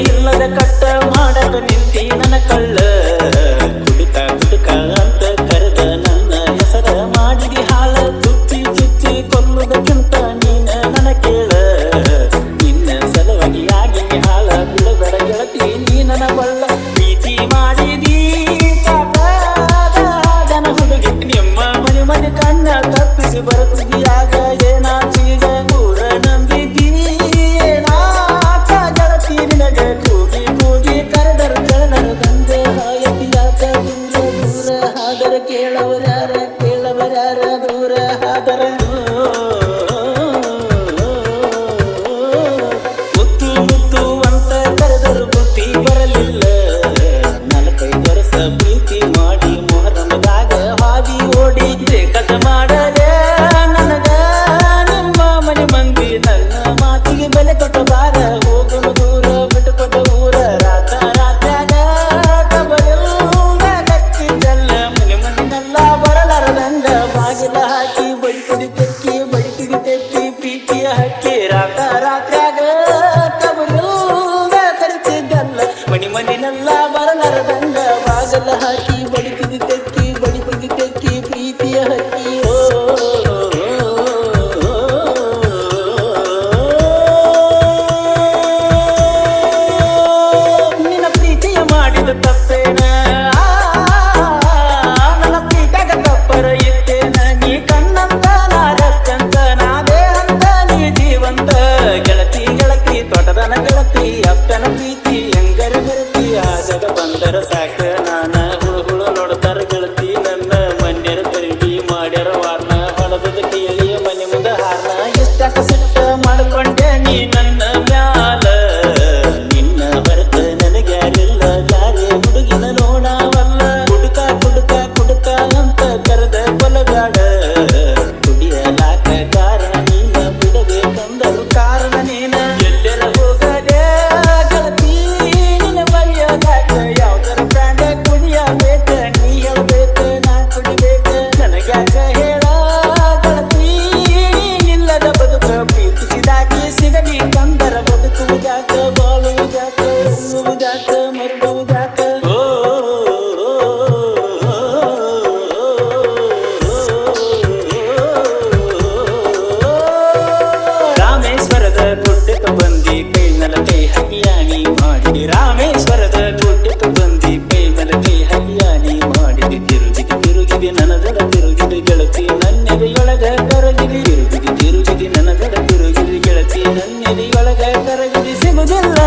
ಇಲ್ಲದ ಕಟ್ಟ ಮಾಡದ ನಿಂತಿ ನನ್ನ ಕಳ್ಳ ಕುಡುಕ ಕುಡುಕ the. na na the didn't